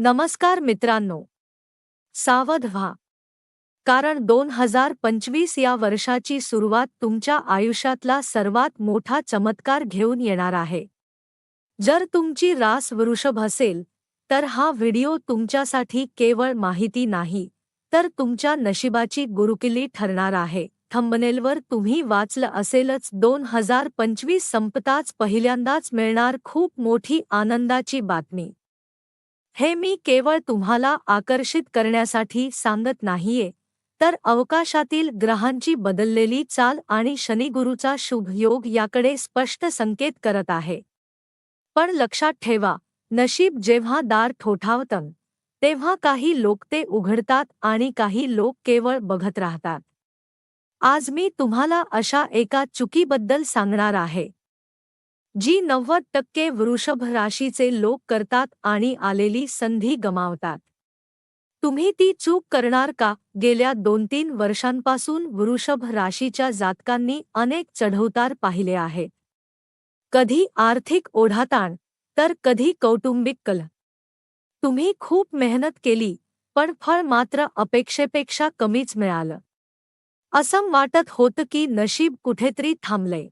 नमस्कार मित्रांनो. सावध व्हा. कारण दोन हजार पंचवीस या वर्षाची सुरुवात तुमच्या आयुष्यातला सर्वात मोठा चमत्कार घेऊन येणार आहे. जर तुमची रास वृषभ असेल तर हा व्हिडिओ तुमच्यासाठी केवळ माहिती नाही तर तुमच्या नशिबाची गुरुकिल्ली ठरणार आहे. थंबनेलवर तुम्ही वाचलं असेलच दोन हजार पंचवीस संपताच पहिल्यांदाच मिळणार खूप मोठी आनंदाची बातमी. हे मी केवळ तुम्हाला आकर्षित करण्यासाठी सांगत नाहीये. तर अवकाशातील ग्रहांची बदललेली चाल आणि शनिगुरूचा शुभ योग याकडे स्पष्ट संकेत करत आहे. पण लक्षात ठेवा नशीब जेव्हा दार ठोठावतं तेव्हा काही लोक ते उघडतात आणि काही लोक केवळ बघत राहतात. आज मी तुम्हाला अशा एका चुकीबद्दल सांगणार आहे. जी नव्वद टक्के वृषभ राशीचे लोक करतात आणि आलेली संधी गमावतात. तुम्ही ती चूक करणार का? गेल्या दोन तीन वर्षांपासून वृषभ राशीच्या जातकांनी अनेक चढउतार पाहिले आहेत कधी आर्थिक ओढाताण तर कधी कौटुंबिक कल. तुम्ही खूप मेहनत केली पण फळ मात्र अपेक्षेपेक्षा कमीच मिळालं. असं वाटत होतं की नशीब कुठेतरी थांबलंय.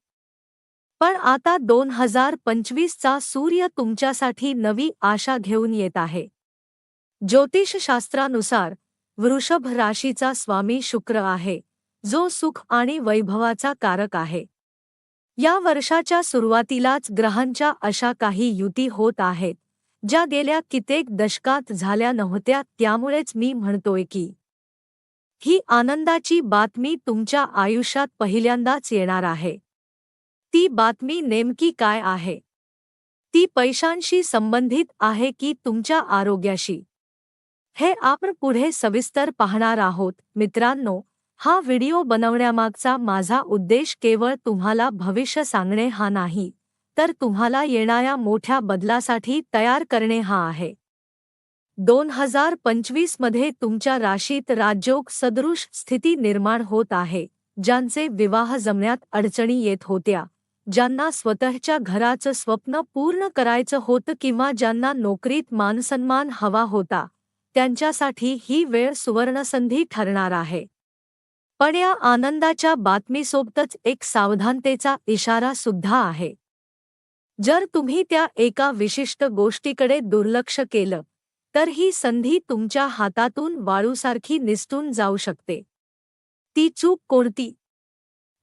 पण आता दोन हजार पंचवीसचा सूर्य तुमच्यासाठी नवी आशा घेऊन येत आहे. ज्योतिषशास्त्रानुसार वृषभ राशीचा स्वामी शुक्र आहे जो सुख आणि वैभवाचा कारक आहे. या वर्षाच्या सुरुवातीलाच ग्रहांच्या अशा काही युती होत आहेत ज्या गेल्या कित्येक दशकात झाल्या नव्हत्या त्यामुळेच मी म्हणतोय की ही आनंदाची बातमी तुमच्या आयुष्यात पहिल्यांदाच येणार आहे. ती बातमी नेमकी काय आहे? ती पैशांशी संबंधित आहे की तुमच्या आरोग्याशी? हे आपण पुढे सविस्तर पाहणार आहोत. मित्रांनो हा व्हिडिओ बनवण्यामागचा माझा उद्देश केवळ तुम्हाला भविष्य सांगणे हा नाही तर तुम्हाला येणाऱ्या मोठ्या बदलासाठी तयार करणे हा आहे. दोन हजार पंचवीसमध्ये तुमच्या राशीत राजयोग सदृश स्थिती निर्माण होत आहे ज्यांचे विवाह जमण्यात अडचणी येत होत्या. ज्यांना स्वतःच्या घराचं स्वप्न पूर्ण करायचं होतं किंवा ज्यांना नोकरीत मानसन्मान हवा होता त्यांच्यासाठी ही वेळ सुवर्णसंधी ठरणार आहे. पण या आनंदाच्या बातमीसोबतच एक सावधानतेचा इशारा सुद्धा आहे. जर तुम्ही त्या एका विशिष्ट गोष्टीकडे दुर्लक्ष केलं तर ही संधी तुमच्या हातातून वाळूसारखी निसटून जाऊ शकते. ती चूक कोणती?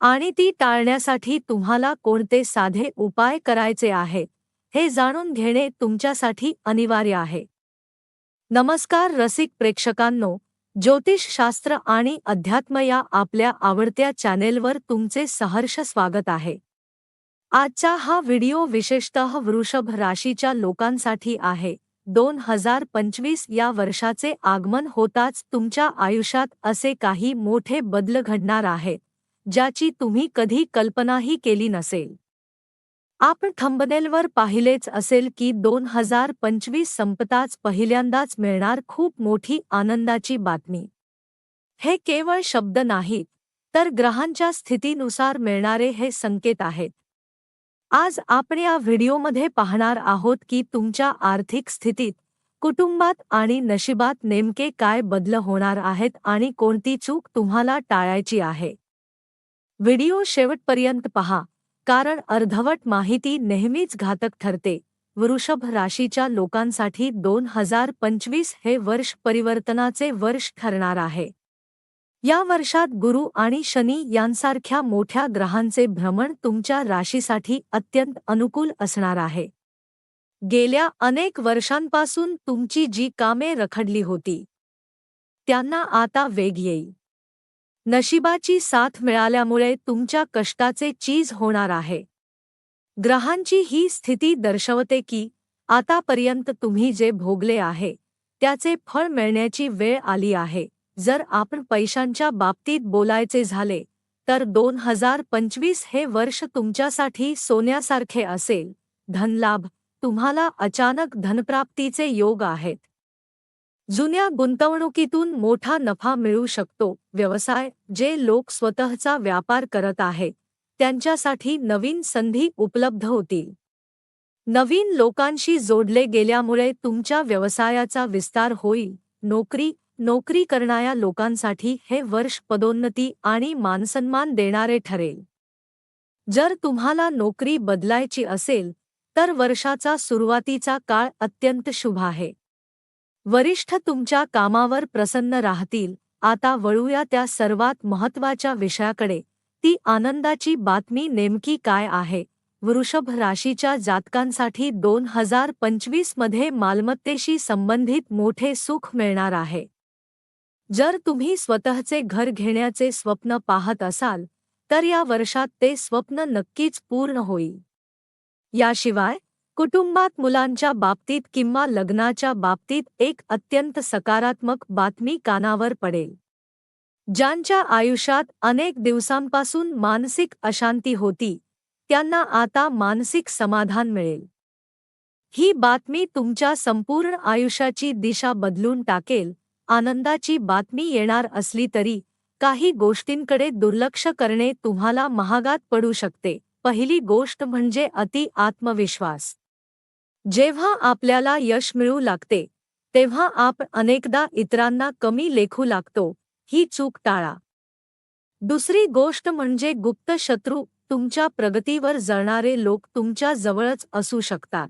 आणि ती टाळण्यासाठी तुम्हाला कोणते साधे उपाय करायचे आहेत हे जाणून घेणे तुमच्यासाठी अनिवार्य आहे. नमस्कार रसिक प्रेक्षकांनो ज्योतिषशास्त्र आणि अध्यात्म या आपल्या आवडत्या चॅनेलवर तुमचे सहर्ष स्वागत आहे. आजचा हा व्हिडिओ विशेषतः वृषभ राशीच्या लोकांसाठी आहे. दोन हजार पंचवीस या वर्षाचे आगमन होताच तुमच्या आयुष्यात असे काही मोठे बदल घडणार आहेत. ज्याची तुम्ही कधी कल्पनाही केली नसेल. आपण थंबनेलवर पाहिलेच असेल की दोन हजार पंचवीस संपताच पहिल्यांदाच मिळणार खूप मोठी आनंदाची बातमी. हे केवळ शब्द नाहीत तर ग्रहांच्या स्थितीनुसार मिळणारे हे संकेत आहेत. आज आपण या व्हिडिओमध्ये पाहणार आहोत की तुमच्या आर्थिक स्थितीत कुटुंबात आणि नशिबात नेमके काय बदल होणार आहेत आणि कोणती चूक तुम्हाला टाळायची आहे. व्हिडिओ शेवटपर्यंत पहा. कारण अर्धवट माहिती नेहमीच घातक ठरते. वृषभ राशीच्या लोकांसाठी दोन हजार पंचवीस हे वर्ष परिवर्तनाचे वर्ष ठरणार आहे. या वर्षात गुरु आणि शनी यांसारख्या मोठ्या ग्रहांचे भ्रमण तुमच्या राशीसाठी अत्यंत अनुकूल असणार आहे. गेल्या अनेक वर्षांपासून तुमची जी कामे रखडली होती त्यांना आता वेग येईल. नशिबाची साथ मिळाल्यामुळे तुमच्या कष्टाचे चीज होणार आहे. ग्रहांची ही स्थिती दर्शवते की आतापर्यंत तुम्ही जे भोगले आहे त्याचे फळ मिळण्याची वेळ आली आहे. जर आपण पैशांच्या बाबतीत बोलायचे झाले तर दोन हजार पंचवीस हे वर्ष तुमच्यासाठी सोन्यासारखे असेल. धनलाभ तुम्हाला अचानक धनप्राप्तीचे योग आहेत. जुन्या गुंतवणुकीतून मोठा नफा मिळू शकतो. व्यवसाय जे लोक स्वतःचा व्यापार करत आहेत त्यांच्यासाठी नवीन संधी उपलब्ध होतील. नवीन लोकांशी जोडले गेल्यामुळे तुमच्या व्यवसायाचा विस्तार होईल. नोकरी नोकरी करणाऱ्या लोकांसाठी हे वर्ष पदोन्नती आणि मानसन्मान देणारे ठरेल. जर तुम्हाला नोकरी बदलायची असेल तर वर्षाचा सुरुवातीचा काळ अत्यंत शुभ आहे. वरिष्ठ तुमच्या कामावर प्रसन्न राहतील. आता वळूया त्या सर्वात महत्त्वाच्या विषयाकडे. ती आनंदाची बातमी नेमकी काय आहे? वृषभ राशीच्या जातकांसाठी दोन हजार पंचवीसमध्ये मालमत्तेशी संबंधित मोठे सुख मिळणार आहे. जर तुम्ही स्वतःचे घर घेण्याचे स्वप्न पाहत असाल तर या वर्षात ते स्वप्न नक्कीच पूर्ण होईल. याशिवाय कुटुंबात मुलांच्या बाबतीत किंवा लग्नाच्या बाबतीत एक अत्यंत सकारात्मक बातमी कानावर पडेल. ज्यांच्या आयुष्यात अनेक दिवसांपासून मानसिक अशांती होती त्यांना आता मानसिक समाधान मिळेल. ही बातमी तुमच्या संपूर्ण आयुष्याची दिशा बदलून टाकेल आनंदाची बातमी येणार असली तरी काही गोष्टींकडे दुर्लक्ष करणे तुम्हाला महागात पडू शकते. पहिली गोष्ट म्हणजे अति आत्मविश्वास. जेव्हा आपल्याला यश मिळू लागते तेव्हा आपण अनेकदा इतरांना कमी लेखू लागतो ही चूक टाळा. दुसरी गोष्ट म्हणजे गुप्त शत्रू तुमच्या प्रगतीवर जळणारे लोक तुमच्या जवळच असू शकतात.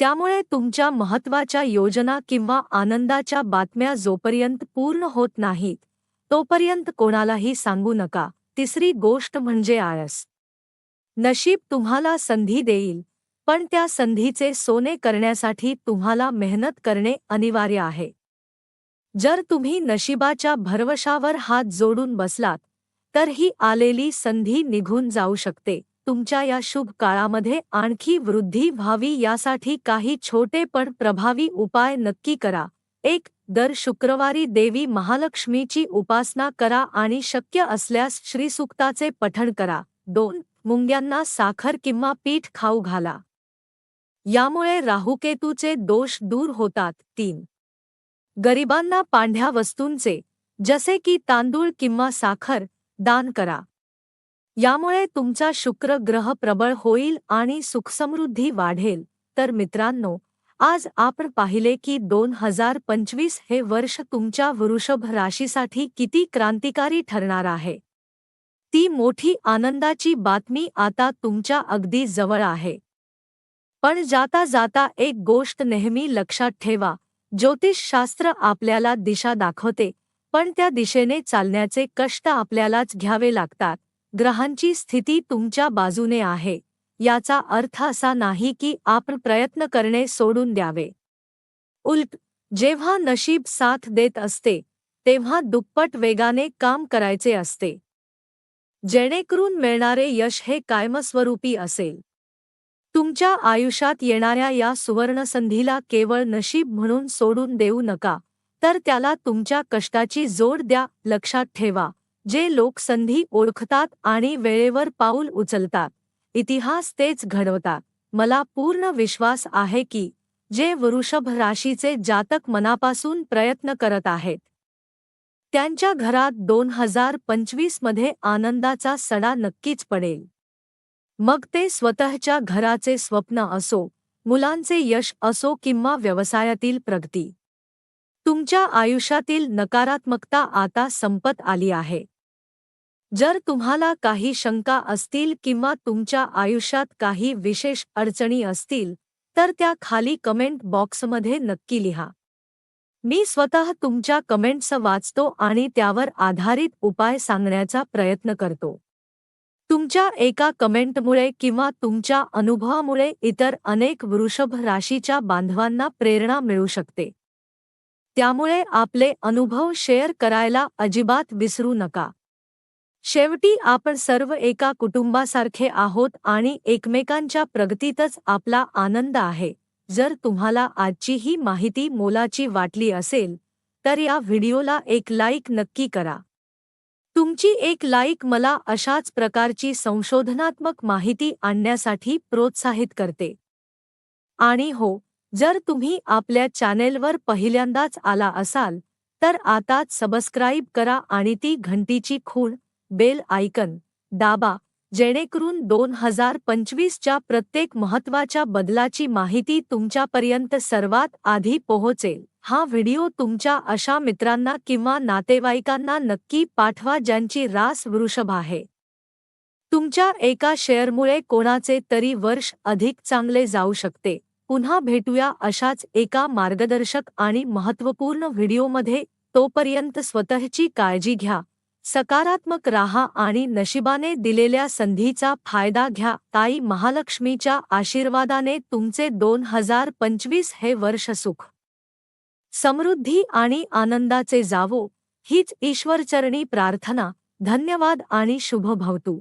त्यामुळे तुमच्या महत्त्वाच्या योजना किंवा आनंदाच्या बातम्या जोपर्यंत पूर्ण होत नाहीत तोपर्यंत कोणालाही सांगू नका. तिसरी गोष्ट म्हणजे आळस. नशीब तुम्हाला संधी देईल. पण त्या संधीचे सोने करण्यासाठी तुम्हाला मेहनत करणे अनिवार्य आहे. जर तुम्ही नशिबाच्या भरवशावर हात जोडून बसलात तर ही आलेली संधी निघून जाऊ शकते. तुमच्या या शुभ काळामध्ये आणखी वृद्धी व्हावी यासाठी काही छोटे पण प्रभावी उपाय नक्की करा. एक दर शुक्रवारी देवी महालक्ष्मीची उपासना करा आणि शक्य असल्यास श्रीसुक्ताचे पठण करा. दोन मुंग्यांना साखर किंवा पीठ खाऊ घाला. यामुळे राहुकेतूचे दोष दूर होतात. तीन. गरिबांना पांढ्या वस्तूंचे जसे की तांदूळ किंवा साखर दान करा. यामुळे तुमचा शुक्र ग्रह प्रबळ होईल आणि सुखसमृद्धी वाढेल. तर मित्रांनो आज आपण पाहिले की दोन हजार पंचवीस हे वर्ष तुमच्या वृषभ राशीसाठी किती क्रांतिकारी ठरणार आहे. ती मोठी आनंदाची बातमी आता तुमच्या अगदी जवळ आहे. पण जाता जाता एक गोष्ट नेहमी लक्षात ठेवा. ज्योतिषशास्त्र आपल्याला दिशा दाखवते पण त्या दिशेने चालण्याचे कष्ट आपल्यालाच घ्यावे लागतात. ग्रहांची स्थिती तुमच्या बाजूने आहे. याचा अर्थ असा नाही की आपण प्रयत्न करणे सोडून द्यावे. उलट जेव्हा नशीब साथ देत असते तेव्हा दुप्पट वेगाने काम करायचे असते. जेणेकरून मिळणारे यश हे कायमस्वरूपी असेल. तुमच्या आयुष्यात येणाऱ्या या सुवर्णसंधीला केवळ नशीब म्हणून सोडून देऊ नका. तर त्याला तुमच्या कष्टाची जोड द्या लक्षात ठेवा. जे लोक संधी ओळखतात आणि वेळेवर पाऊल उचलतात. इतिहास तेच घडवतात. मला पूर्ण विश्वास आहे की जे वृषभ राशीचे जातक मनापासून प्रयत्न करत आहेत. त्यांच्या घरात दोन हजार पंचवीसमध्ये आनंदाचा सडा नक्कीच पडेल. मग ते स्वतःच्या घराचे स्वप्न असो मुलांचे यश असो किंवा व्यवसायातील प्रगती. तुमच्या आयुष्यातील नकारात्मकता आता संपत आली आहे. जर तुम्हाला काही शंका असतील किंवा तुमच्या आयुष्यात काही विशेष अडचणी असतील तर त्या खाली कमेंट बॉक्समध्ये नक्की लिहा. मी स्वतः तुमच्या कमेंट्स वाचतो आणि त्यावर आधारित उपाय सांगण्याचा प्रयत्न करतो. तुमच्या एका कमेंटमुळे किंवा तुमच्या अनुभवामुळे इतर अनेक वृषभ राशीच्या बांधवांना प्रेरणा मिळू शकते. त्यामुळे आपले अनुभव शेअर करायला अजिबात विसरू नका. शेवटी आपण सर्व एका कुटुंबासारखे आहोत आणि एकमेकांच्या प्रगतीतच आपला आनंद आहे. जर तुम्हाला आजची ही माहिती मोलाची वाटली असेल तर या व्हिडिओला एक लाईक नक्की करा. तुमची एक लाईक मला अशाच प्रकारची संशोधनात्मक माहिती आणण्यासाठी प्रोत्साहित करते. आणि हो जर तुम्ही आपल्या चॅनेलवर पहिल्यांदाच आला असाल तर आताच सबस्क्राईब करा आणि ती घंटीची खूण बेल आयकन दाबा जेणेकरून दोन हजार पंचवीसच्या प्रत्येक महत्त्वाच्या बदलाची माहिती तुमच्यापर्यंत सर्वात आधी पोहोचेल. हा व्हिडिओ तुमच्या अशा मित्रांना किंवा नातेवाईकांना नक्की पाठवा ज्यांची रास वृषभ आहे. तुमच्या एका शेअरमुळे कोणाचे तरी वर्ष अधिक चांगले जाऊ शकते. पुन्हा भेटूया अशाच एका मार्गदर्शक आणि महत्त्वपूर्ण व्हिडिओमध्ये. तोपर्यंत स्वतःची काळजी घ्या. सकारात्मक राहा आणि नशिबाने दिलेल्या संधीचा फायदा घ्या. ताई महालक्ष्मीच्या आशीर्वादाने तुमचे दोन हजार पंचवीस हे वर्ष सुख समृद्धी आणि आनंदाचे जावो हीच ईश्वरचरणी प्रार्थना. धन्यवाद आणि शुभ भवतू